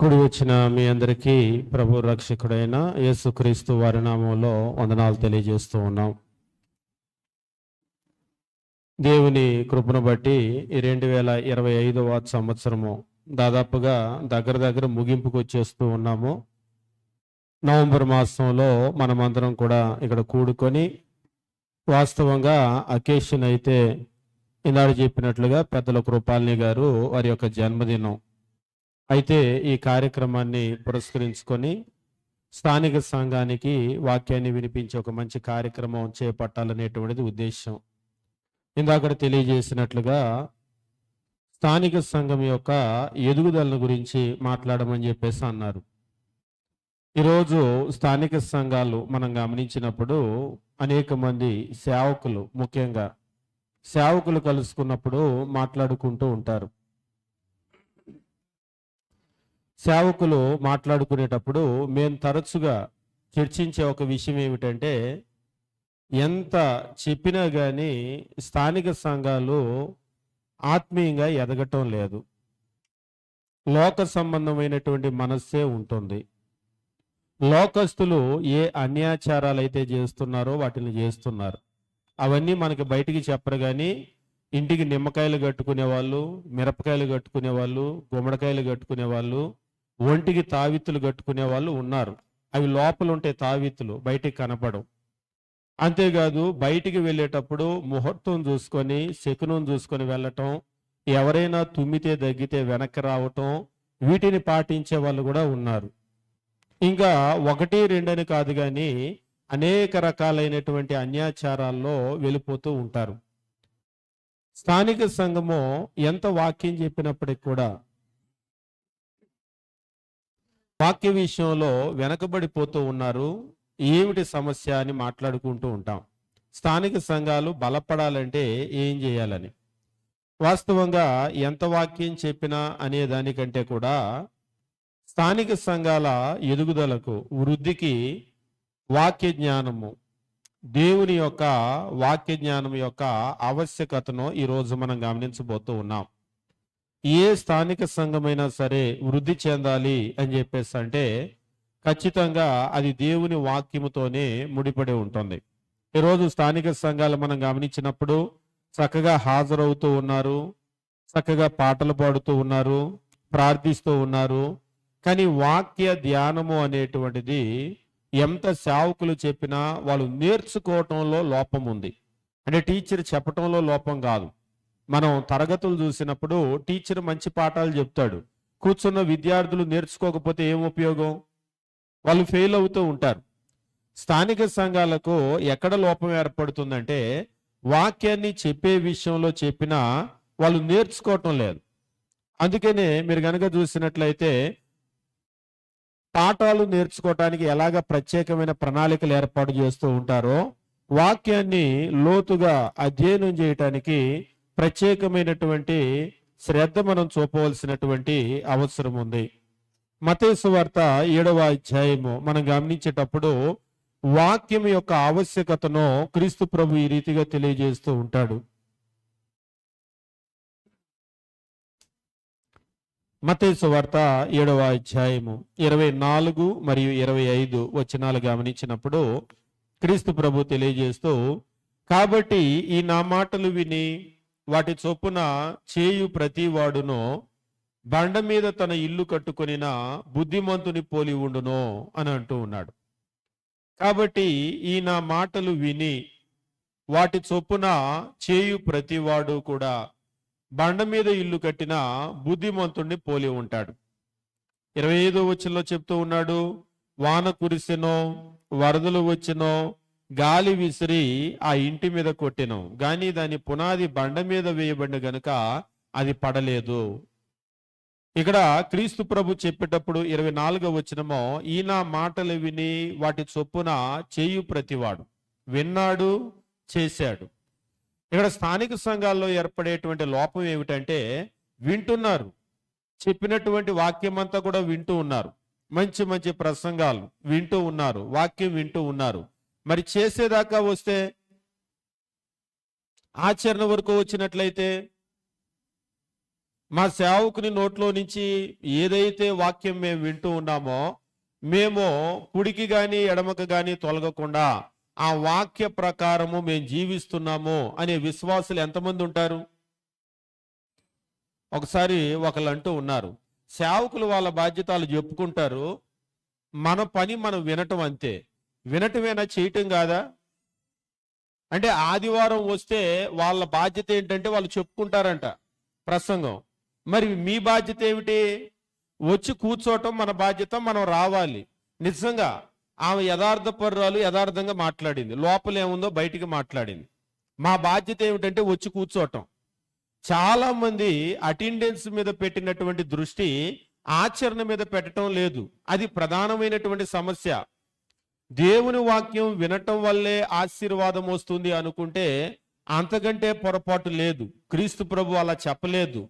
కుడి వచ్చిన మీ అందరికీ ప్రభు రక్షకుడైన యేసుక్రీస్తు వారి నామంలో వందనాలు తెలియజేస్తూ ఉన్నాం. దేవుని కృపను బట్టి ఈ రెండు వేల ఇరవై ఐదవ సంవత్సరము దాదాపుగా దగ్గర దగ్గర ముగింపుకు వచ్చేస్తూ ఉన్నాము. నవంబర్ మాసంలో మనమందరం కూడా ఇక్కడ కూడుకొని వాస్తవంగా అకేషన్ అయితే ఇందాడు చెప్పినట్లుగా పెద్దల కృపాలిని గారు వారి యొక్క జన్మదినం అయితే ఈ కార్యక్రమాన్ని పురస్కరించుకొని స్థానిక సంఘానికి వాక్యాన్ని వినిపించే ఒక మంచి కార్యక్రమం చేపట్టాలనేటువంటిది ఉద్దేశం ఇందాక తెలియజేసినట్లుగా స్థానిక సంఘం యొక్క ఎదుగుదలను గురించి మాట్లాడమని చెప్పేసి అన్నారు. ఈరోజు స్థానిక సంఘాలు మనం గమనించినప్పుడు అనేక మంది సేవకులు ముఖ్యంగా సేవకులు కలుసుకున్నప్పుడు మాట్లాడుకుంటూ ఉంటారు. సేవకులు మాట్లాడుకునేటప్పుడు మేము తరచుగా చర్చించే ఒక విషయం ఏమిటంటే ఎంత చెప్పినా కానీ స్థానిక సంఘాలు ఆత్మీయంగా ఎదగటం లేదు. లోక సంబంధమైనటువంటి మనస్సే ఉంటుంది. లోకస్తులు ఏ అన్యాచారాలు అయితే చేస్తున్నారో వాటిని చేస్తున్నారు. అవన్నీ మనకి బయటికి చెప్పరు కానీ ఇంటికి నిమ్మకాయలు కట్టుకునే వాళ్ళు మిరపకాయలు కట్టుకునే వాళ్ళు గుమ్మడికాయలు కట్టుకునే వాళ్ళు ఒంటికి తావిత్తులు కట్టుకునే వాళ్ళు ఉన్నారు. అవి లోపల ఉంటే తావిత్తులు బయటికి కనపడవు. అంతేకాదు బయటికి వెళ్ళేటప్పుడు ముహూర్తం చూసుకొని శకునం చూసుకొని వెళ్ళటం ఎవరైనా తుమ్మితే దగ్గితే వెనక్కి రావటం వీటిని పాటించే వాళ్ళు కూడా ఉన్నారు. ఇంకా ఒకటి రెండని కాదు కానీ అనేక రకాలైనటువంటి అన్యాచారాల్లో వెళ్ళిపోతూ ఉంటారు. స్థానిక సంఘము ఎంత వాక్యం చెప్పినప్పటికి కూడా వాక్య విషయంలో వెనకబడిపోతూ ఉన్నారు. ఏమిటి సమస్య అని మాట్లాడుకుంటూ ఉంటాం. స్థానిక సంఘాలు బలపడాలంటే ఏం చేయాలని? వాస్తవంగా ఎంత వాక్యం చెప్పినా అనే దానికంటే కూడా స్థానిక సంఘాల ఎదుగుదలకు వృద్ధికి వాక్య జ్ఞానము దేవుని యొక్క వాక్య జ్ఞానం యొక్క ఆవశ్యకతను ఈరోజు మనం గమనించబోతూ ఉన్నాం. ఏ స్థానిక సంఘమైనా సరే వృద్ధి చెందాలి అని చెప్పేసి అంటే ఖచ్చితంగా అది దేవుని వాక్యముతోనే ముడిపడి ఉంటుంది. ఈరోజు స్థానిక సంఘాలు మనం గమనించినప్పుడు చక్కగా హాజరవుతూ ఉన్నారు చక్కగా పాటలు పాడుతూ ఉన్నారు ప్రార్థిస్తూ ఉన్నారు. కానీ వాక్య ధ్యానము అనేటువంటిది ఎంత సేవకులు చెప్పినా వాళ్ళు నేర్చుకోవటంలో లోపం ఉంది. అంటే టీచర్ చెప్పటంలో లోపం కాదు. మనం తరగతులు చూసినప్పుడు టీచర్ మంచి పాఠాలు చెప్తాడు. కూర్చున్న విద్యార్థులు నేర్చుకోకపోతే ఏం ఉపయోగం? వాళ్ళు ఫెయిల్ అవుతూ ఉంటారు. స్థానిక సంఘాలకు ఎక్కడ లోపం ఏర్పడుతుందంటే వాక్యాన్ని చెప్పే విషయంలో చెప్పినా వాళ్ళు నేర్చుకోవటం లేదు. అందుకనే మీరు కనుక చూసినట్లయితే పాఠాలు నేర్చుకోవటానికి ఎలాగ ప్రత్యేకమైన ప్రణాళికలు ఏర్పాటు చేస్తూ ఉంటారో వాక్యాన్ని లోతుగా అధ్యయనం చేయటానికి ప్రత్యేకమైనటువంటి శ్రద్ధ మనం చూపవలసినటువంటి అవసరం ఉంది. మతేసు వార్త ఏడవ అధ్యాయము మనం గమనించేటప్పుడు వాక్యం యొక్క ఆవశ్యకతను క్రీస్తు ప్రభు ఈ రీతిగా తెలియజేస్తూ ఉంటాడు. మతేసు వార్త ఏడవ అధ్యాయము ఇరవై నాలుగు మరియు ఇరవై ఐదు వచనాలు గమనించినప్పుడు క్రీస్తు ప్రభు తెలియజేస్తూ కాబట్టి ఈ నా మాటలు విని వాటి చొప్పున చేయు ప్రతి వాడును బండ మీద తన ఇల్లు కట్టుకొనిన బుద్ధిమంతుని పోలి ఉండును అని అంటూ ఉన్నాడు. కాబట్టి ఈ నా మాటలు విని వాటి చొప్పున చేయు ప్రతివాడు కూడా బండ మీద ఇల్లు కట్టిన బుద్ధిమంతుణ్ణి పోలి ఉంటాడు. ఇరవై ఐదో వచ్చంలో చెప్తూ ఉన్నాడు వాన కురిసెనో వరదలు వచ్చినో గాలి విసిరి ఆ ఇంటి మీద కొట్టెను. గాని దాని పునాది బండ మీద వేయబడిన గనుక అది పడలేదు. ఇక్కడ క్రీస్తు ప్రభు చెప్పేటప్పుడు ఇరవై నాలుగో వచ్చినమో ఈయన మాటలు విని వాటి చొప్పున చేయు ప్రతివాడు. విన్నాడు చేశాడు. ఇక్కడ స్థానిక సంఘాల్లో ఏర్పడేటువంటి లోపం ఏమిటంటే వింటున్నారు. చెప్పినటువంటి వాక్యం అంతా కూడా వింటూ ఉన్నారు. మంచి మంచి ప్రసంగాలు వింటూ ఉన్నారు. వాక్యం వింటూ ఉన్నారు. మరి చేసేదాకా వస్తే ఆచరణ వరకు వచ్చినట్లయితే మా సేవకుని నోట్లో నుంచి ఏదైతే వాక్యం మేము వింటూ ఉన్నామో మేము కుడికి గాని ఎడమకు గాని తొలగకుండా ఆ వాక్య ప్రకారము మేము జీవిస్తున్నాము అనే విశ్వాసులు ఎంతమంది ఉంటారు? ఒకసారి ఒకళ్ళు అంటూ ఉన్నారు సేవకులు వాళ్ళ బాధ్యతలు చెప్పుకుంటారు మన పని మనం వినటం అంతే. వినటమేనా చేయటం కాదా? అంటే ఆదివారం వస్తే వాళ్ళ బాధ్యత ఏంటంటే వాళ్ళు చెప్పుకుంటారంట ప్రసంగం. మరి మీ బాధ్యత ఏమిటి? వచ్చి కూర్చోవటం మన బాధ్యత మనం రావాలి. నిజంగా ఆమె యథార్థ పర్రాలు యథార్థంగా మాట్లాడింది. లోపల ఏముందో బయటికి మాట్లాడింది. మా బాధ్యత ఏమిటంటే వచ్చి కూర్చోవటం. చాలా మంది అటెండెన్స్ మీద పెట్టినటువంటి దృష్టి ఆచరణ మీద పెట్టడం లేదు. అది ప్రధానమైనటువంటి సమస్య. దేవుని వాక్యం వినటం వల్లే ఆశీర్వాదం వస్తుంది అనుకుంటే అంతకంటే పొరపాటు లేదు. క్రీస్తు ప్రభు అలా చెప్పలేదు.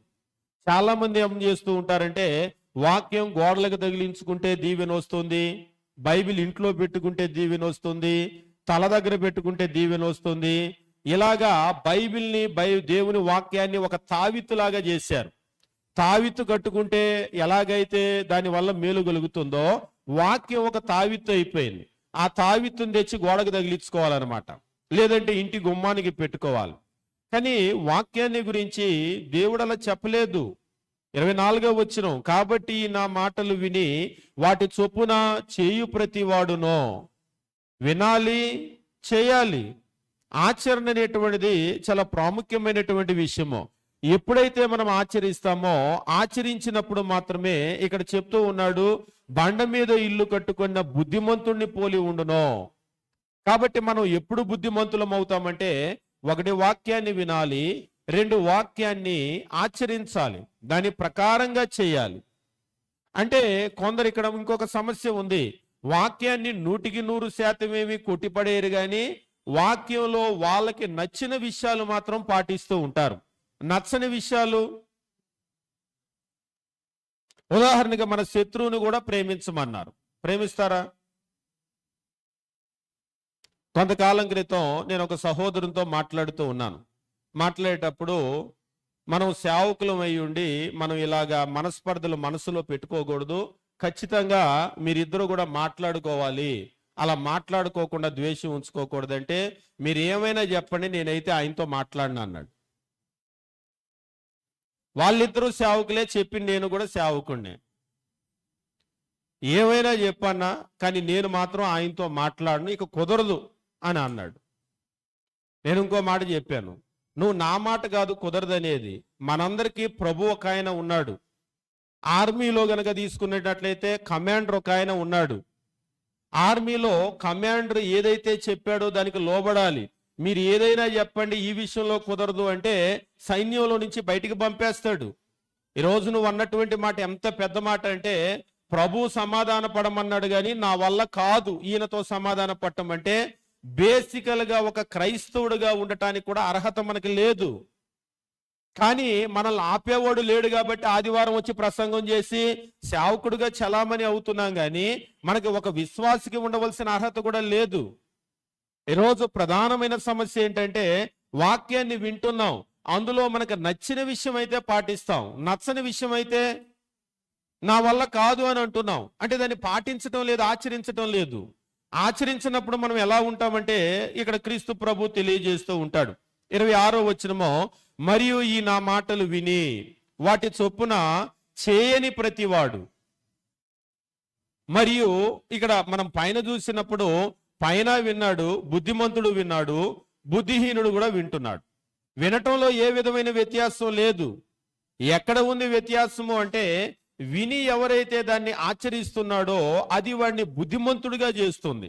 చాలా మంది ఏం చేస్తూ ఉంటారంటే వాక్యం గోడలకు తగిలించుకుంటే దీవెన వస్తుంది బైబిల్ ఇంట్లో పెట్టుకుంటే దీవెన వస్తుంది తల దగ్గర పెట్టుకుంటే దీవెన వస్తుంది. ఇలాగా బైబిల్ని బై దేవుని వాక్యాన్ని ఒక తావిత్తులాగా చేశారు. తావిత్తు కట్టుకుంటే ఎలాగైతే దానివల్ల మేలు కలుగుతుందో వాక్యం ఒక తావిత్తు అయిపోయింది. ఆ తావిత్తుని తెచ్చి గోడకు తగిలించుకోవాలన్నమాట. లేదంటే ఇంటి గుమ్మానికి పెట్టుకోవాలి. కానీ వాక్యాన్ని గురించి దేవుడు అలా చెప్పలేదు. ఇరవై నాలుగో వచ్చిన కాబట్టి నా మాటలు విని వాటి చొప్పున చేయు ప్రతి వాడునో వినాలి చేయాలి. ఆచరణ అనేటువంటిది చాలా ప్రాముఖ్యమైనటువంటి విషయము. ఎప్పుడైతే మనం ఆచరిస్తామో ఆచరించినప్పుడు మాత్రమే ఇక్కడ చెప్తూ ఉన్నాడు బండ మీద ఇల్లు కట్టుకున్న బుద్ధిమంతుణ్ణి పోలి ఉండును. కాబట్టి మనం ఎప్పుడు బుద్ధిమంతులం అవుతామంటే ఒకటి వాక్యాన్ని వినాలి రెండు వాక్యాన్ని ఆచరించాలి దాని ప్రకారంగా చేయాలి. అంటే కొందరు ఇక్కడ ఇంకొక సమస్య ఉంది. వాక్యాన్ని నూటికి నూరు శాతం ఏమి కొట్టిపడేరు కానీ వాక్యంలో వాళ్ళకి నచ్చిన విషయాలు మాత్రం పాటిస్తూ ఉంటారు. నచ్చని విషయాలు. ఉదాహరణగా మన శత్రువుని కూడా ప్రేమించమన్నారు. ప్రేమిస్తారా? కొంతకాలం క్రితం నేను ఒక సహోదరునితో మాట్లాడుతూ ఉన్నాను. మాట్లాడేటప్పుడు మనం సేవకులం అయి ఉండి మనం ఇలాగా మనస్పర్ధలు మనసులో పెట్టుకోకూడదు. ఖచ్చితంగా మీరిద్దరూ కూడా మాట్లాడుకోవాలి. అలా మాట్లాడుకోకుండా ద్వేషం ఉంచుకోకూడదంటే మీరు ఏమైనా చెప్పండి నేనైతే ఆయనతో మాట్లాడినా అన్నాడు. వాళ్ళిద్దరూ సేవకులే చెప్పి నేను కూడా సేవకుణ్ణే. ఏమైనా చెప్పన్నా కానీ నేను మాత్రం ఆయనతో మాట్లాడను ఇక కుదరదు అని అన్నాడు. నేను ఇంకో మాట చెప్పాను నువ్వు నా మాట కాదు కుదరదనేది. మనందరికీ ప్రభు ఒక ఆయన ఉన్నాడు. ఆర్మీలో గనక తీసుకునేటట్లయితే కమాండర్ ఒక ఆయన ఉన్నాడు. ఆర్మీలో కమాండర్ ఏదైతే చెప్పాడో దానికి లోబడాలి. మీరు ఏదైనా చెప్పండి ఈ విషయంలో కుదరదు అంటే సైన్యంలో నుంచి బయటికి పంపేస్తాడు. ఈ నువ్వు అన్నటువంటి మాట ఎంత పెద్ద మాట అంటే ప్రభు సమాధాన పడమన్నాడు కానీ నా వల్ల కాదు ఈయనతో సమాధాన పట్టమంటే బేసికల్గా ఒక క్రైస్తవుడిగా ఉండటానికి కూడా అర్హత మనకి లేదు. కానీ మనల్ని ఆపేవాడు లేడు కాబట్టి ఆదివారం వచ్చి ప్రసంగం చేసి సేవకుడిగా చలామణి అవుతున్నాం కానీ మనకి ఒక విశ్వాసికి ఉండవలసిన అర్హత కూడా లేదు. ఈరోజు ప్రధానమైన సమస్య ఏంటంటే వాక్యాన్ని వింటున్నాం. అందులో మనకు నచ్చిన విషయం అయితే పాటిస్తాం. నచ్చని విషయం అయితే నా వల్ల కాదు అని అంటున్నాం. అంటే దాన్ని పాటించడం లేదు ఆచరించడం లేదు. ఆచరించినప్పుడు మనం ఎలా ఉంటామంటే ఇక్కడ క్రీస్తు ప్రభు తెలియజేస్తూ ఉంటాడు. ఇరవై ఆరో వచ్చినమో మరియు ఈ నా మాటలు విని వాటి చొప్పున చేయని ప్రతివాడు. మరియు ఇక్కడ మనం పైన చూసినప్పుడు పైన విన్నాడు బుద్ధిమంతుడు విన్నాడు బుద్ధిహీనుడు కూడా వింటున్నాడు. వినటంలో ఏ విధమైన వ్యత్యాసం లేదు. ఎక్కడ ఉంది వ్యత్యాసము అంటే విని ఎవరైతే దాన్ని ఆచరిస్తున్నాడో అది వాడిని బుద్ధిమంతుడిగా చేస్తుంది.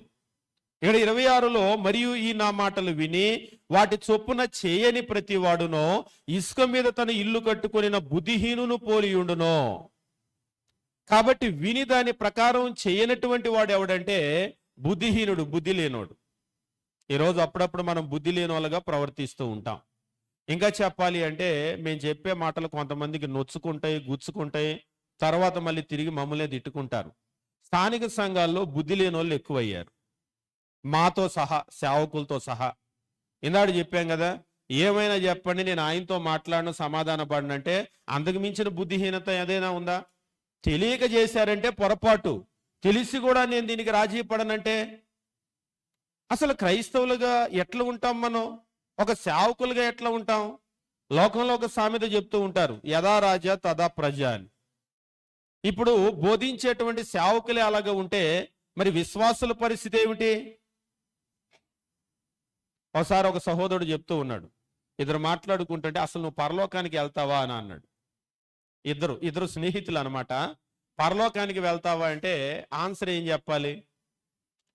ఇక్కడ ఇరవై ఆరులో మరియు ఈ నా మాటలు విని వాటి చొప్పున చేయని ప్రతి వాడునో ఇసుక మీద తన ఇల్లు కట్టుకొనిన బుద్ధిహీనును పోలియుండునో కాబట్టి విని దాని ప్రకారం చేయనటువంటి వాడు ఎవడంటే బుద్ధిహీనుడు బుద్ధి లేనోడు. ఈరోజు అప్పుడప్పుడు మనం బుద్ధి లేని వాళ్ళగా ప్రవర్తిస్తూ ఉంటాం. ఇంకా చెప్పాలి అంటే మేము చెప్పే మాటలు కొంతమందికి నొచ్చుకుంటాయి గుచ్చుకుంటాయి తర్వాత మళ్ళీ తిరిగి మమ్మల్ని తిట్టుకుంటారు. స్థానిక సంఘాల్లో బుద్ధి లేని వాళ్ళు ఎక్కువయ్యారు. మాతో సహా సేవకులతో సహా. ఇందాడు చెప్పాం కదా ఏమైనా చెప్పండి నేను ఆయనతో మాట్లాడను సమాధాన పడనంటే అంతకు మించిన బుద్ధిహీనత ఏదైనా ఉందా? తెలియక చేశారంటే పొరపాటు. తెలిసి కూడా నేను దీనికి రాజీ పడనంటే అసలు క్రైస్తవులుగా ఎట్లా ఉంటాం మనం? ఒక సేవకులుగా ఎట్లా ఉంటాం? లోకంలో ఒక సామెత చెప్తూ ఉంటారు యథా రాజా తదా ప్రజ అని. ఇప్పుడు బోధించేటువంటి సేవకులే అలాగా ఉంటే మరి విశ్వాసుల పరిస్థితి ఏమిటి? ఒకసారి ఒక సహోదరుడు చెప్తూ ఉన్నాడు ఇద్దరు మాట్లాడుకుంటుంటే అసలు నువ్వు పరలోకానికి వెళ్తావా? అని అన్నాడు. ఇద్దరు ఇద్దరు స్నేహితులు అనమాట పరలోకానికి వెళ్తావా అంటే ఆన్సర్ ఏం చెప్పాలి?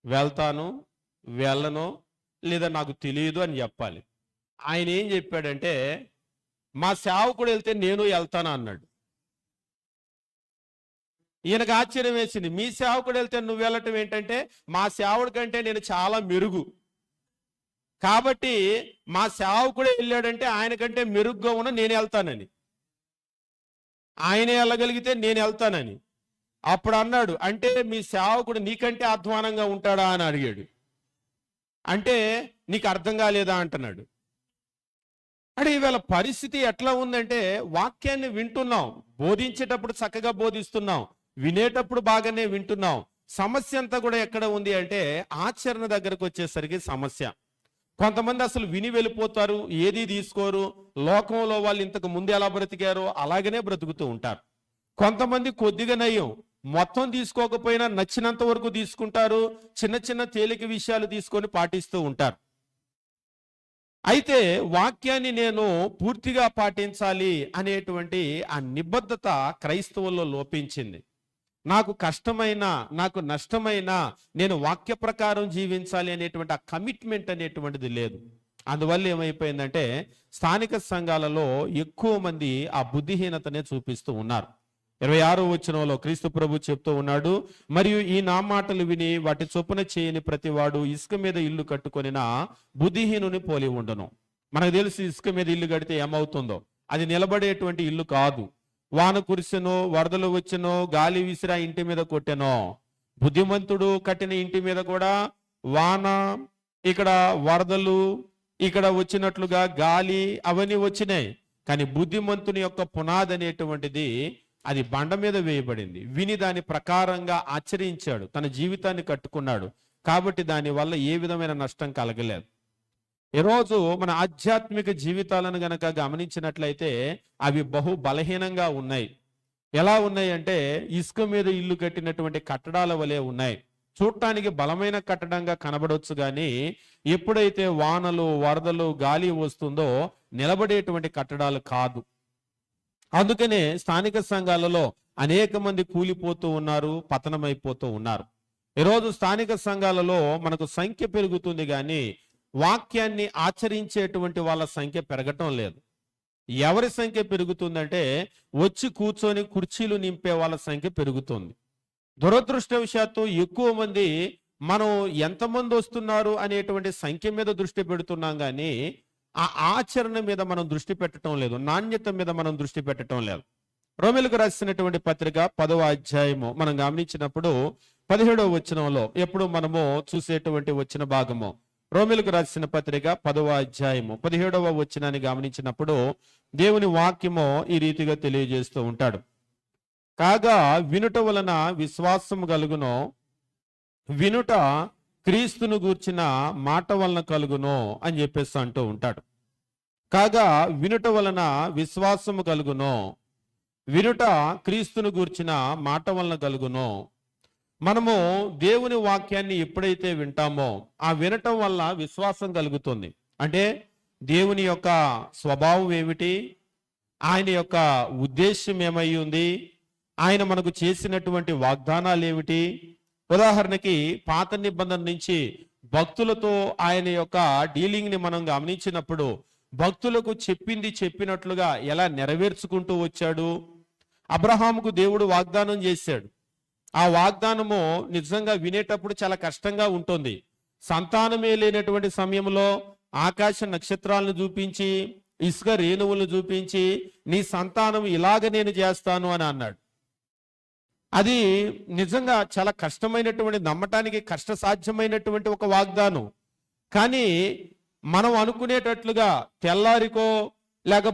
వెళ్తాను వెళ్ళను లేదా నాకు తెలియదు అని చెప్పాలి. ఆయన ఏం చెప్పాడంటే మా సేవకుడు వెళ్తే నేను వెళ్తాను అన్నాడు. ఈయనకు ఆశ్చర్యం వేసింది. మీ సేవకుడు వెళ్తే నువ్వు వెళ్ళటం ఏంటంటే మా సేవకుడి కంటే నేను చాలా మెరుగు. కాబట్టి మా సేవకుడే వెళ్ళాడంటే ఆయన కంటే మెరుగ్గా ఉన్న నేను వెళ్తానని. ఆయన వెళ్ళగలిగితే నేను వెళ్తానని. అప్పుడు అన్నాడు అంటే మీ సేవకుడు నీకంటే అధ్వానంగా ఉంటాడా? అని అడిగాడు. అంటే నీకు అర్థం కాలేదా? అంటున్నాడు. అంటే ఈవేళ పరిస్థితి ఎట్లా ఉందంటే వాక్యాన్ని వింటున్నాం బోధించేటప్పుడు చక్కగా బోధిస్తున్నాం వినేటప్పుడు బాగానే వింటున్నాం. సమస్య అంతా కూడా ఎక్కడ ఉంది అంటే ఆచరణ దగ్గరకు వచ్చేసరికి సమస్య. కొంతమంది అసలు విని వెళ్ళిపోతారు ఏది తీసుకోరు లోకంలో వాళ్ళు ఇంతకు ముందు ఎలా బ్రతికారో అలాగనే బ్రతుకుతూ ఉంటారు. కొంతమంది కొద్దిగా నయ్యం మొత్తం తీసుకోకపోయినా నచ్చినంత వరకు తీసుకుంటారు చిన్న చిన్న తేలిక విషయాలు తీసుకొని పాటిస్తూ ఉంటారు. అయితే వాక్యాన్ని నేను పూర్తిగా పాటించాలి అనేటువంటి ఆ నిబద్ధత క్రైస్తవుల్లో లోపించింది. నాకు కష్టమైన నాకు నష్టమైన నేను వాక్య ప్రకారం జీవించాలి అనేటువంటి ఆ కమిట్మెంట్ అనేటువంటిది లేదు. అందువల్ల ఏమైపోయిందంటే స్థానిక సంఘాలలో ఎక్కువ మంది ఆ బుద్ధిహీనతనే చూపిస్తూ ఉన్నారు. ఇరవై ఆరో వచనంలో క్రీస్తు ప్రభు చెప్తూ ఉన్నాడు మరియు ఈ నా మాటలు విని వాటి చొప్పున చేయని ప్రతివాడు ఇసుక మీద ఇల్లు కట్టుకొనిన బుద్ధిహీనుని పోలి ఉండను. మనకు తెలుసు ఇసుక మీద ఇల్లు కడితే ఏమవుతుందో? అది నిలబడేటువంటి ఇల్లు కాదు. వాన కురిసెనో వరదలు వచ్చెనో గాలి విసిరా ఇంటి మీద కొట్టెనో బుద్ధిమంతుడు కట్టిన ఇంటి మీద కూడా వాన ఇక్కడ వరదలు ఇక్కడ వచ్చినట్లుగా గాలి అవన్నీ వచ్చినాయి. కానీ బుద్ధిమంతుని యొక్క పునాది అనేటువంటిది అది బండ మీద వేయబడింది. విని దాని ప్రకారంగా ఆచరించాడు. తన జీవితాన్ని కట్టుకున్నాడు. కాబట్టి దాని వల్ల ఏ విధమైన నష్టం కలగలేదు. ఈరోజు మన ఆధ్యాత్మిక జీవితాలను గనక గమనించినట్లయితే అవి బహు బలహీనంగా ఉన్నాయి. ఎలా ఉన్నాయి అంటే ఇసుక మీద ఇల్లు కట్టినటువంటి కట్టడాల వలె ఉన్నాయి. చూడటానికి బలమైన కట్టడంగా కనబడవచ్చు కానీ ఎప్పుడైతే వానలు వరదలు గాలి వస్తుందో నిలబడేటువంటి కట్టడాలు కాదు. అందుకనే స్థానిక సంఘాలలో అనేక మంది కూలిపోతూ ఉన్నారు పతనమైపోతూ ఉన్నారు. ఈరోజు స్థానిక సంఘాలలో మనకు సంఖ్య పెరుగుతుంది కానీ వాక్యాన్ని ఆచరించేటువంటి వాళ్ళ సంఖ్య పెరగటం లేదు. ఎవరి సంఖ్య పెరుగుతుందంటే వచ్చి కూర్చొని కుర్చీలు నింపే వాళ్ళ సంఖ్య పెరుగుతుంది. దురదృష్టవశాత్తు ఎక్కువ మంది మనం ఎంతమంది వస్తున్నారు అనేటువంటి సంఖ్య మీద దృష్టి పెడుతున్నాం కానీ ఆ ఆచరణ మీద మనం దృష్టి పెట్టడం లేదు. నాణ్యత మీద మనం దృష్టి పెట్టడం లేదు. రోమిలకు రాసినటువంటి పత్రిక పదవ అధ్యాయము మనం గమనించినప్పుడు పదిహేడవ వచనంలో ఎప్పుడు మనము చూసేటువంటి వచ్చిన భాగము. రోమిలకు రాసిన పత్రిక పదవ అధ్యాయము పదిహేడవ వచనాన్ని గమనించినప్పుడు దేవుని వాక్యము ఈ రీతిగా తెలియజేస్తూ ఉంటాడు. కాగా వినుట వలన విశ్వాసము కలుగును. వినుట క్రీస్తును గూర్చిన మాట వలన కలుగును అని చెప్పేసి అంటూ ఉంటాడు. కాగా వినుట వలన విశ్వాసము కలుగును. వినుట క్రీస్తును గూర్చిన మాట వలన కలుగును. మనము దేవుని వాక్యాన్ని ఎప్పుడైతే వింటామో ఆ వినటం వల్ల విశ్వాసం కలుగుతుంది. అంటే దేవుని యొక్క స్వభావం ఏమిటి? ఆయన యొక్క ఉద్దేశ్యం ఏమై ఉంది? ఆయన మనకు చేసినటువంటి వాగ్దానాలు ఏమిటి? ఉదాహరణకి పాత నిబంధన నుంచి భక్తులతో ఆయన యొక్క డీలింగ్ని మనం గమనించినప్పుడు భక్తులకు చెప్పింది చెప్పినట్లుగా ఎలా నెరవేర్చుకుంటూ వచ్చాడు? అబ్రహాముకు దేవుడు వాగ్దానం చేశాడు. ఆ వాగ్దానము నిజంగా వినేటప్పుడు చాలా కష్టంగా ఉంటుంది. సంతానమే లేనటువంటి సమయంలో ఆకాశ నక్షత్రాలను చూపించి ఇసుక రేణువులను చూపించి నీ సంతానం ఇలాగ నేను చేస్తాను అని అన్నాడు. అది నిజంగా చాలా కష్టమైనటువంటి నమ్మటానికి కష్ట సాధ్యమైనటువంటి ఒక వాగ్దానం. కానీ మనం అనుకునేటట్లుగా తెల్లారికో లేక